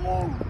glory.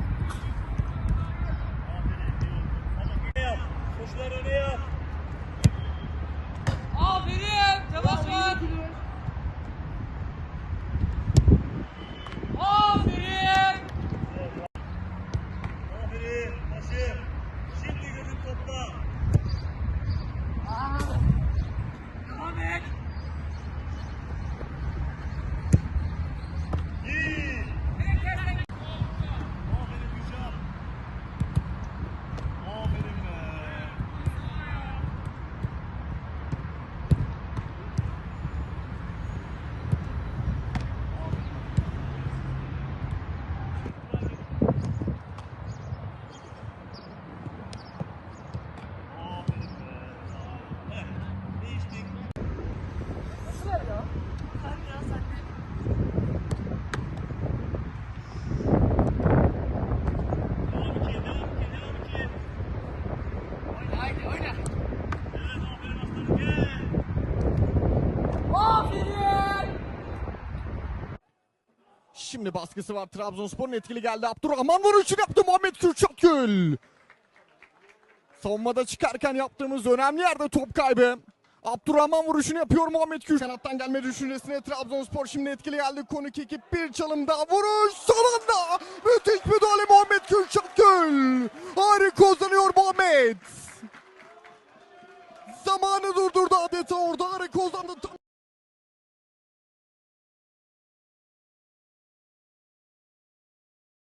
Şimdi baskısı var. Trabzonspor'un etkili geldi. Abdurrahman vuruşunu yaptı. Muhammed Kürşat Gül. Savunmada çıkarken yaptığımız önemli yerde top kaybı. Abdurrahman vuruşunu yapıyor Muhammed Kürşat. Kanattan gelme düşüncesine Trabzonspor şimdi etkili geldi. Konuk ekip bir çalım daha vuruş. Son anda müthiş müdahale Muhammed Kürşat Gül. Harika uzanıyor Muhammed. Zamanı durdurdu adeta orada. Harika uzandı.